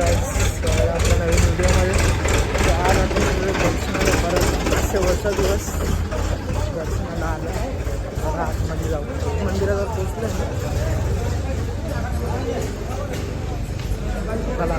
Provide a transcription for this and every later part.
आपल्या नवीन व्हिडिओमध्ये आज आपण दर्शनाला परत शेवटचा दिवस दर्शनाला आलं बघा आतमध्ये जाऊ. मंदिरावर पोचलं चला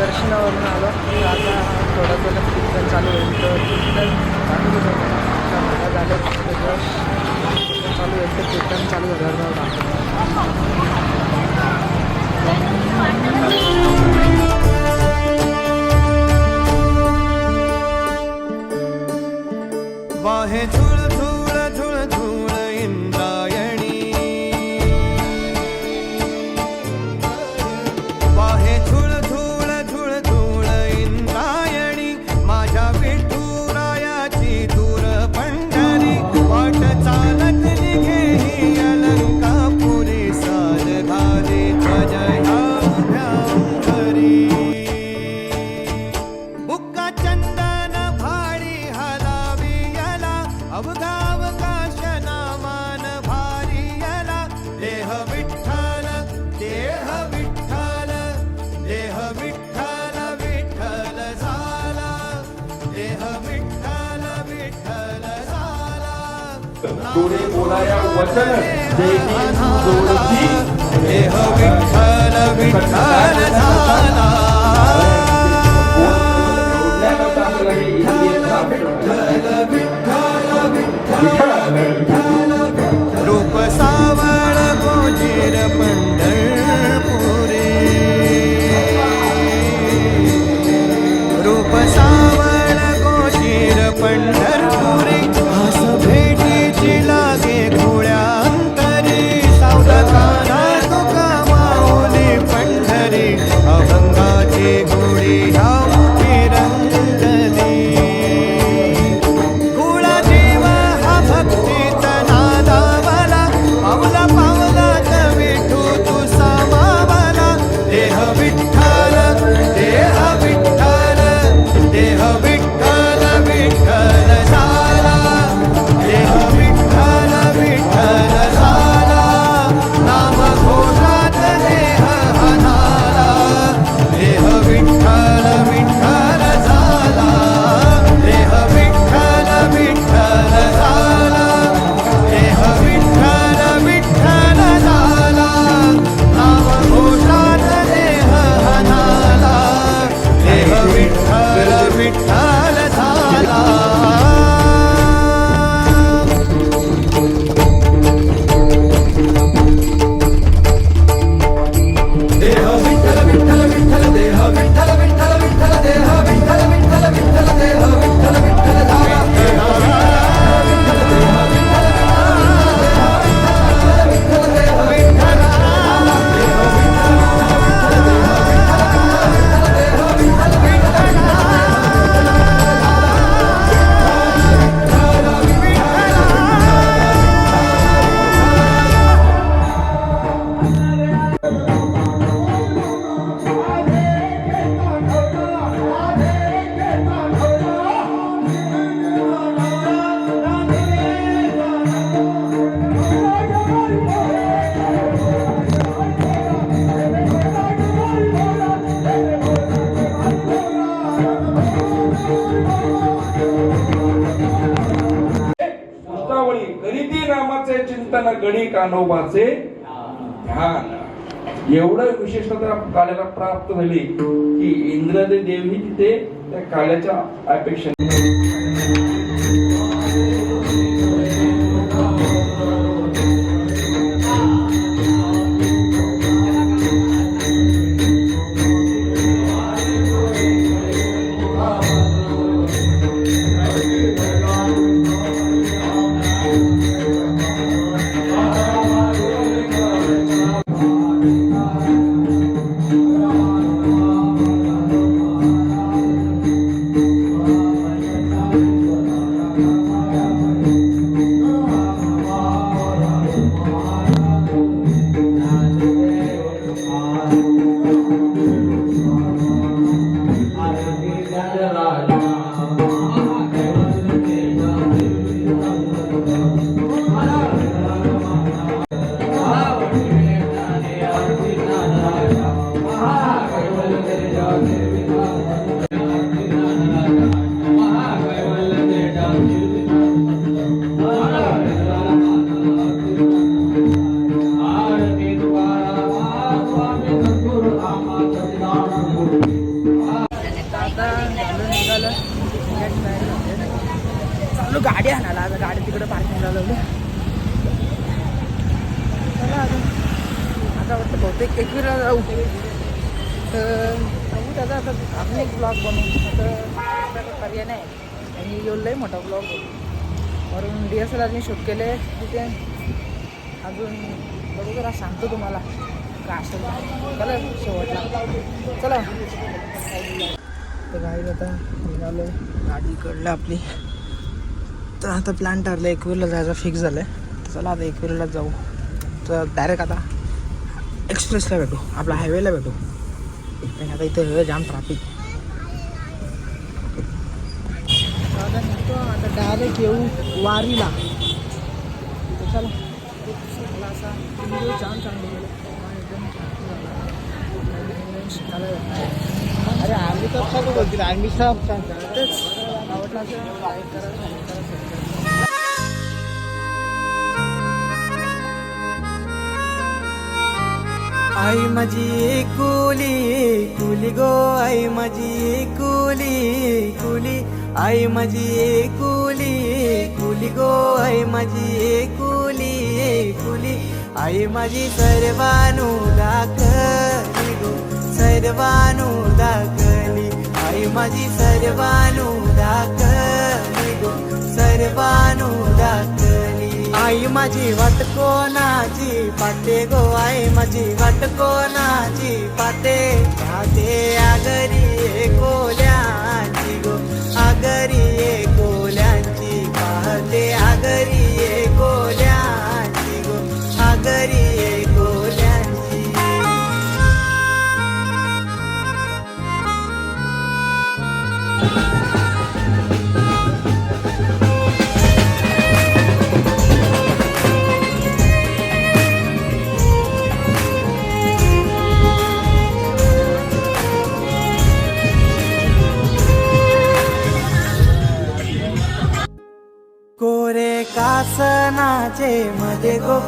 दर्शनावरून आलो. की आता थोडा थोडा कीर्तन चालू होईल. तर कीर्तन चालू झालं झालं कीर्तन चालू होईल. तर कीर्तन चालू झाल्यावर वाहे तू गोडे बोलाया वचन विठ्ठल विठ्ठल विठ्ठल विठ्ठल. मन गणी कानोबाचे ध्यान. एवढं विशेषता काल्याला प्राप्त झाली की इंद्रदेव ही तिथे त्या काल्याच्या अपेक्षा गाडी तिकडे पार्किंगला लावली. चला आता. वाटतं बहुतेक एकविरा जाऊ. तर बघू त्याचा आता आपण एक ब्लॉग बनवू. तर पर्याय नाही. आणि येऊन मोठा ब्लॉग वरून डी एस एल आरने शूट केले तिथे अजून बघू जरा सांगतो तुम्हाला. काय असेल चला शेवटला. चला. तर गाडी आता निघालो गाडी इकडलं आपली. तर आता प्लॅन ठरलं एकवीरला जायचं फिक्स झालं आहे तर चला आता एकवीरला जाऊ. तर डायरेक्ट आता एक्सप्रेसला भेटू आपल्या हायवेला भेटू. आणि आता इथे जाम ट्रॅफिक आता डायरेक्ट येऊ वारीला. तर चला. असा जाम एकदम अरे आर्मी तर सब बोलतील आर्मी सब छान तेच आवडला असेल लाईक करा शेअर करा सबस्क्राईब करा आई माझी कुली कुली गो आई माझी कुली कुली आई माझी कुली कुली गो आई माझी कुली कुली आई माझी सर्वानु दाखली गो सर्वानू दाखली आई माझी सर्वानू दाखली गो. सर्वानु दाखली आई माझी वाट कोणाची पाटे गो. आई माझी वाट कोणाची पाटे पाटे आगरी कोल्या कासनाचे मध्ये गो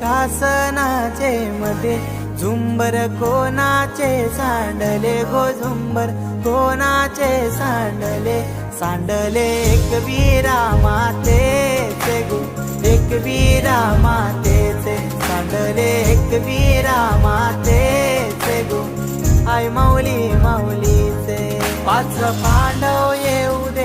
कासनाचे मध्ये झुंबर कोणाचे सांडले गो झुंबर? कोणाचे सांडले? सांडले एक वीरा मातेचे गो एक वीरा मातेचे सांडले एक वीरा मातेचे गो आई माऊली माऊलीचे पाच पांडव येऊ